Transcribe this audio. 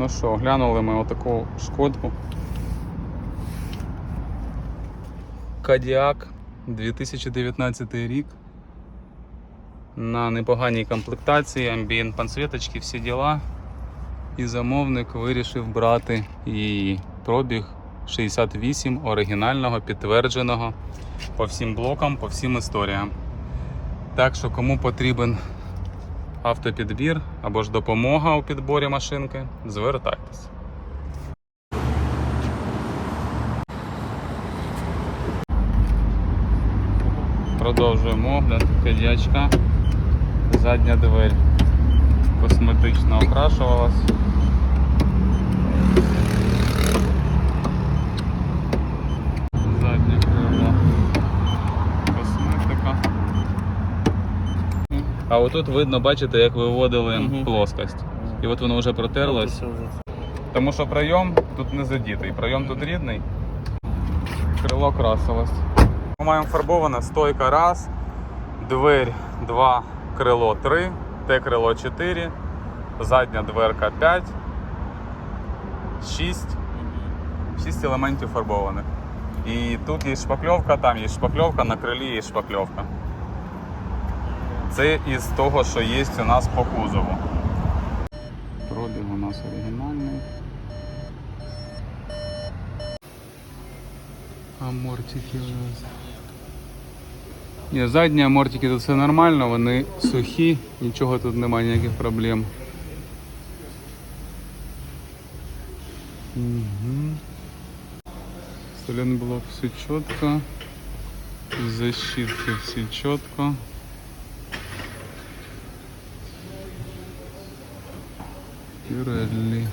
Ну що, глянули ми отаку шкодку. Кадіак 2019 рік. На непоганій комплектації, амбієнт панцветочки, всі діла. І замовник вирішив брати її пробіг 68 оригінального, підтвердженого по всім блокам, по всім історіям. Так що, кому потрібен автопідбір або ж допомога у підборі машинки, звертайтесь. Продовжуємо огляд кадячка. Задня дверь косметично окрашувалась. А отут видно, бачите, як виводили Мгм. плоскость. І от воно вже протерлось. Тому що прийом тут не задітий. Прийом тут рідний. Крило красилось. Ми маємо фарбоване стойка раз, двері 2, крило 3, те крило 4, задня дверка 5, 6. 6 елементів фарбованих. І тут є шпакльовка, там є шпакльовка, на крилі є шпакльовка. Це із того, що є у нас по кузову. Пробіг у нас оригінальний. Амортики у нас. Ні, задні амортики тут все нормально, вони сухі, нічого тут немає ніяких проблем. Угу. блок все чітко. Защитки все чітко. naturally